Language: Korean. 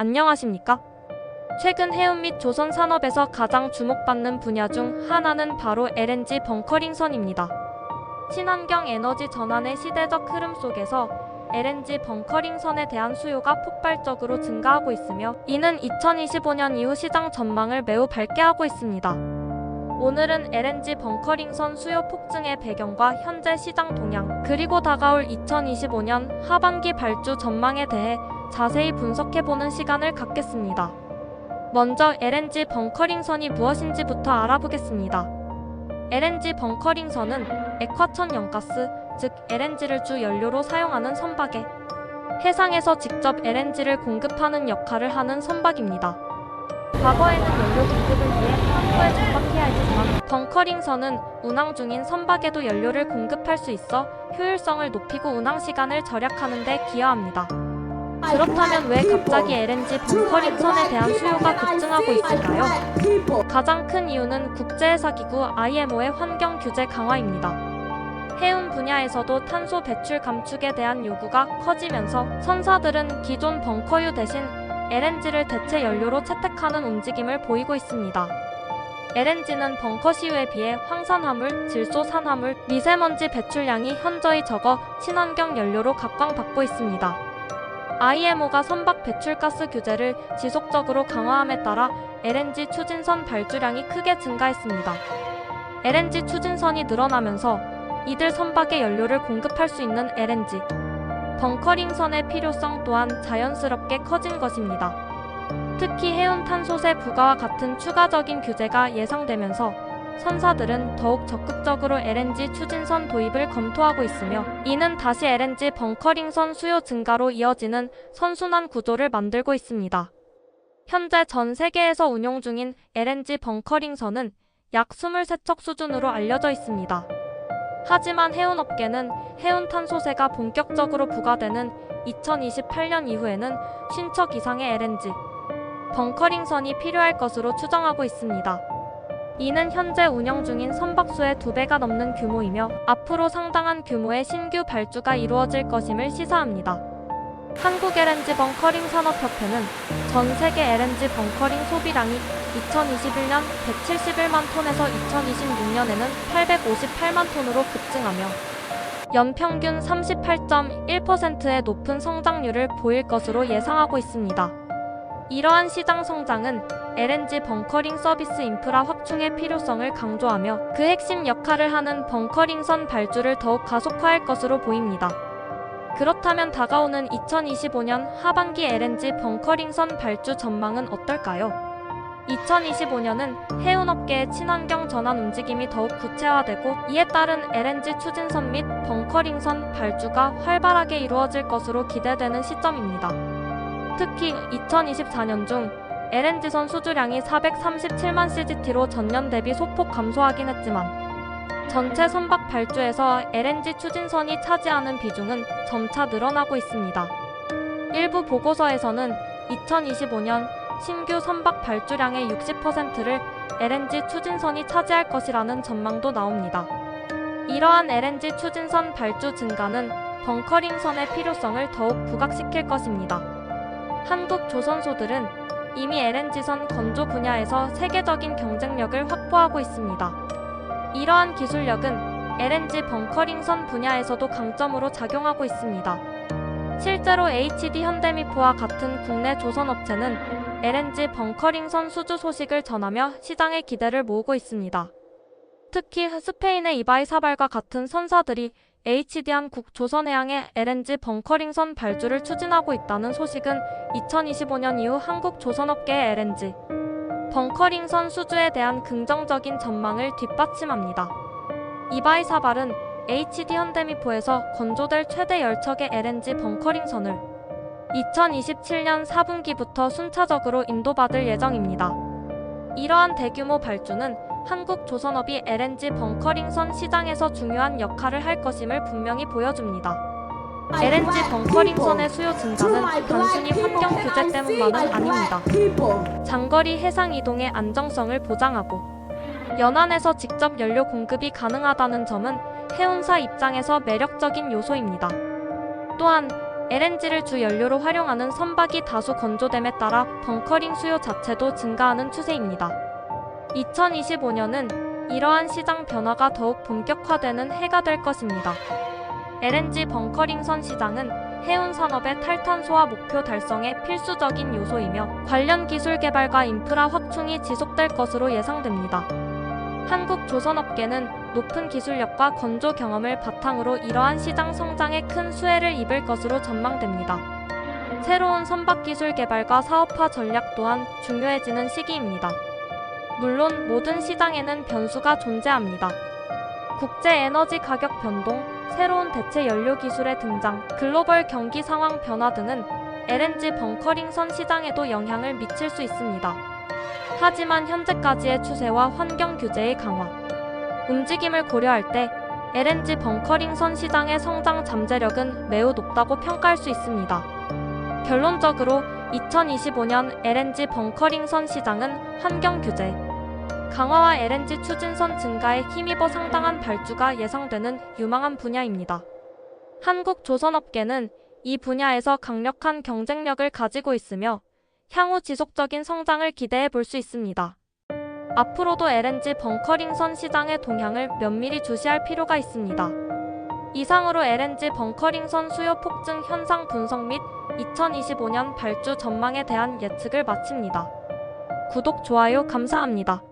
안녕하십니까? 최근 해운 및 조선 산업에서 가장 주목받는 분야 중 하나는 바로 LNG 벙커링선입니다. 친환경 에너지 전환의 시대적 흐름 속에서 LNG 벙커링선에 대한 수요가 폭발적으로 증가하고 있으며 이는 2025년 이후 시장 전망을 매우 밝게 하고 있습니다. 오늘은 LNG 벙커링선 수요 폭증의 배경과 현재 시장 동향, 그리고 다가올 2025년 하반기 발주 전망에 대해 자세히 분석해보는 시간을 갖겠습니다. 먼저 LNG 벙커링선이 무엇인지부터 알아보겠습니다. LNG 벙커링선은 액화천 연가스, 즉 LNG를 주 연료로 사용하는 선박에 해상에서 직접 LNG를 공급하는 역할을 하는 선박입니다. 과거에는 연료 공급을 위해 항구에 정박해야 했지만 벙커링선은 운항 중인 선박에도 연료를 공급할 수 있어 효율성을 높이고 운항 시간을 절약하는 데 기여합니다. 그렇다면 왜 갑자기 LNG 벙커링선에 대한 수요가 급증하고 있을까요? 가장 큰 이유는 국제해사기구 IMO의 환경 규제 강화입니다. 해운 분야에서도 탄소 배출 감축에 대한 요구가 커지면서 선사들은 기존 벙커유 대신 LNG를 대체 연료로 채택하는 움직임을 보이고 있습니다. LNG는 벙커 시유에 비해 황산화물, 질소산화물, 미세먼지 배출량이 현저히 적어 친환경 연료로 각광받고 있습니다. IMO가 선박 배출가스 규제를 지속적으로 강화함에 따라 LNG 추진선 발주량이 크게 증가했습니다. LNG 추진선이 늘어나면서 이들 선박에 연료를 공급할 수 있는 LNG, 벙커링선의 필요성 또한 자연스럽게 커진 것입니다. 특히 해운 탄소세 부과와 같은 추가적인 규제가 예상되면서 선사들은 더욱 적극적으로 LNG 추진선 도입을 검토하고 있으며 이는 다시 LNG 벙커링선 수요 증가로 이어지는 선순환 구조를 만들고 있습니다. 현재 전 세계에서 운용 중인 LNG 벙커링선은 약 23척 수준으로 알려져 있습니다. 하지만 해운업계는 해운 탄소세가 본격적으로 부과되는 2028년 이후에는 50척 이상의 LNG 벙커링선이 필요할 것으로 추정하고 있습니다. 이는 현재 운영 중인 선박수의 두 배가 넘는 규모이며 앞으로 상당한 규모의 신규 발주가 이루어질 것임을 시사합니다. 한국 LNG 벙커링 산업협회는 전 세계 LNG 벙커링 소비량이 2021년 171만 톤에서 2026년에는 858만 톤으로 급증하며 연평균 38.1%의 높은 성장률을 보일 것으로 예상하고 있습니다. 이러한 시장 성장은 LNG 벙커링 서비스 인프라 확충의 필요성을 강조하며 그 핵심 역할을 하는 벙커링선 발주를 더욱 가속화할 것으로 보입니다. 그렇다면 다가오는 2025년 하반기 LNG 벙커링선 발주 전망은 어떨까요? 2025년은 해운업계의 친환경 전환 움직임이 더욱 구체화되고 이에 따른 LNG 추진선 및 벙커링선 발주가 활발하게 이루어질 것으로 기대되는 시점입니다. 특히 2024년 중 LNG선 수주량이 437만 CGT로 전년 대비 소폭 감소하긴 했지만 전체 선박 발주에서 LNG 추진선이 차지하는 비중은 점차 늘어나고 있습니다. 일부 보고서에서는 2025년 신규 선박 발주량의 60%를 LNG 추진선이 차지할 것이라는 전망도 나옵니다. 이러한 LNG 추진선 발주 증가는 벙커링선의 필요성을 더욱 부각시킬 것입니다. 한국 조선소들은 이미 LNG선 건조 분야에서 세계적인 경쟁력을 확보하고 있습니다. 이러한 기술력은 LNG 벙커링선 분야에서도 강점으로 작용하고 있습니다. 실제로 HD 현대미포와 같은 국내 조선업체는 LNG 벙커링선 수주 소식을 전하며 시장의 기대를 모으고 있습니다. 특히 스페인의 이바이 사발과 같은 선사들이 HD한 국 조선해양의 LNG 벙커링선 발주를 추진하고 있다는 소식은 2025년 이후 한국 조선업계의 LNG 벙커링선 수주에 대한 긍정적인 전망을 뒷받침합니다. 이바이 사발은 HD 현대미포에서 건조될 최대 열척의 LNG 벙커링선을 2027년 4분기부터 순차적으로 인도받을 예정입니다. 이러한 대규모 발주는 한국 조선업이 LNG 벙커링선 시장에서 중요한 역할을 할 것임을 분명히 보여줍니다. LNG 벙커링선의 수요 증가는 단순히 환경 규제 때문만은 아닙니다. 장거리 해상 이동의 안정성을 보장하고 연안에서 직접 연료 공급이 가능하다는 점은 해운사 입장에서 매력적인 요소입니다. 또한 LNG를 주 연료로 활용하는 선박이 다수 건조됨에 따라 벙커링 수요 자체도 증가하는 추세입니다. 2025년은 이러한 시장 변화가 더욱 본격화되는 해가 될 것입니다. LNG 벙커링선 시장은 해운 산업의 탈탄소화 목표 달성에 필수적인 요소이며 관련 기술 개발과 인프라 확충이 지속될 것으로 예상됩니다. 한국 조선업계는 높은 기술력과 건조 경험을 바탕으로 이러한 시장 성장에 큰 수혜를 입을 것으로 전망됩니다. 새로운 선박 기술 개발과 사업화 전략 또한 중요해지는 시기입니다. 물론 모든 시장에는 변수가 존재합니다. 국제 에너지 가격 변동, 새로운 대체 연료 기술의 등장, 글로벌 경기 상황 변화 등은 LNG 벙커링선 시장에도 영향을 미칠 수 있습니다. 하지만 현재까지의 추세와 환경 규제의 강화, 움직임을 고려할 때 LNG 벙커링선 시장의 성장 잠재력은 매우 높다고 평가할 수 있습니다. 결론적으로 2025년 LNG 벙커링선 시장은 환경 규제, 강화와 LNG 추진선 증가에 힘입어 상당한 발주가 예상되는 유망한 분야입니다. 한국 조선업계는 이 분야에서 강력한 경쟁력을 가지고 있으며 향후 지속적인 성장을 기대해 볼 수 있습니다. 앞으로도 LNG 벙커링선 시장의 동향을 면밀히 주시할 필요가 있습니다. 이상으로 LNG 벙커링선 수요 폭증 현상 분석 및 2025년 발주 전망에 대한 예측을 마칩니다. 구독, 좋아요 감사합니다.